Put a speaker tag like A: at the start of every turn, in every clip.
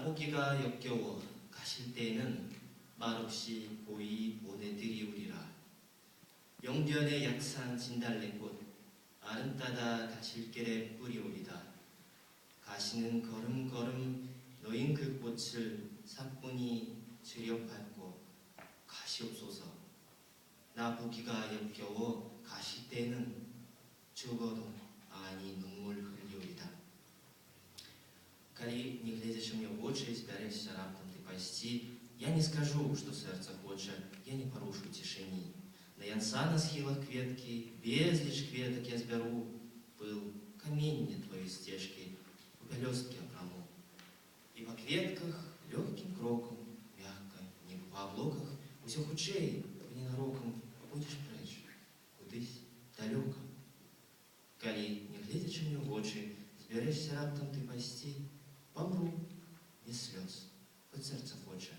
A: 나보기가 역겨워 가실 때에는 말없이 보이 보내드리우리라. 영변의 약산 진달래꽃 아름다다 가실 길에 뿌리오리다. 가시는 걸음걸음 너인 그 꽃을 사뿐히 즐겨밟고 가시옵소서. 나보기가 역겨워 가실 때는 죽어도 глядячи мне в очі, зберешся раптом ти пасти, я не скажу, що серце хоче, я не порушу тишині. На янца на схилах кветки, безліч кветок я зберу, пил, каміння твої стежки, у пелестки опраму. І по кветках легким кроком, мягко, не по облоках, усё худшей, ненароком, будеш преч, кудись далеко. Коли, не глядячи мне в очі, зберешся раптом ти пасти, помру без слез, хоть сердце хоче,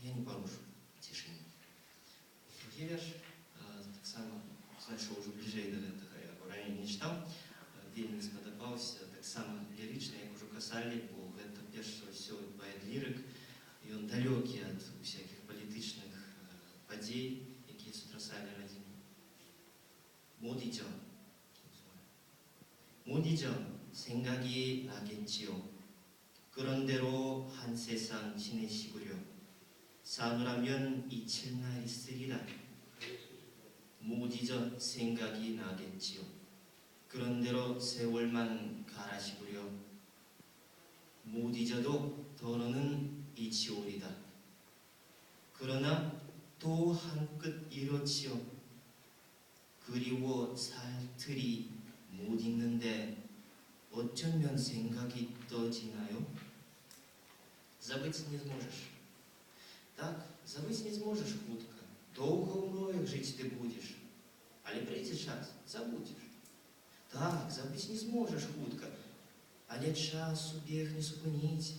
A: я не порушу тишині. Другі вірш, е, так само, знайшов уже ближей до гэтага, я його ранее не читав, Е, вельмі сподобався, так само ліричний, як уже казали, бо гэта перш за ўсё паэт-лірык, і ён далёкі ад усякіх палітычных е, падзей, якія сутрасалі радзіму. 못 잊어. 못 잊어 생각이 나겠지요. 세상 지내시구려. 사느라면 잊힐 날 있으리라. 못 잊어 생각이 나겠지요. 그런 대로 세월만 가라시구려. 못 잊어도 더러는 잊히오리다. 그러나 또한끝 이렇지요. 그리워 살틀이 못 잊는데 어쩌면 생각이 떠지나요? Забыть не зможеш. Так, забыть не зможеш хутка. Довго у мроях жить ти будеш. Але прийде час, забудеш. Так, забыть не зможеш хутка. Але часу біг не спинить.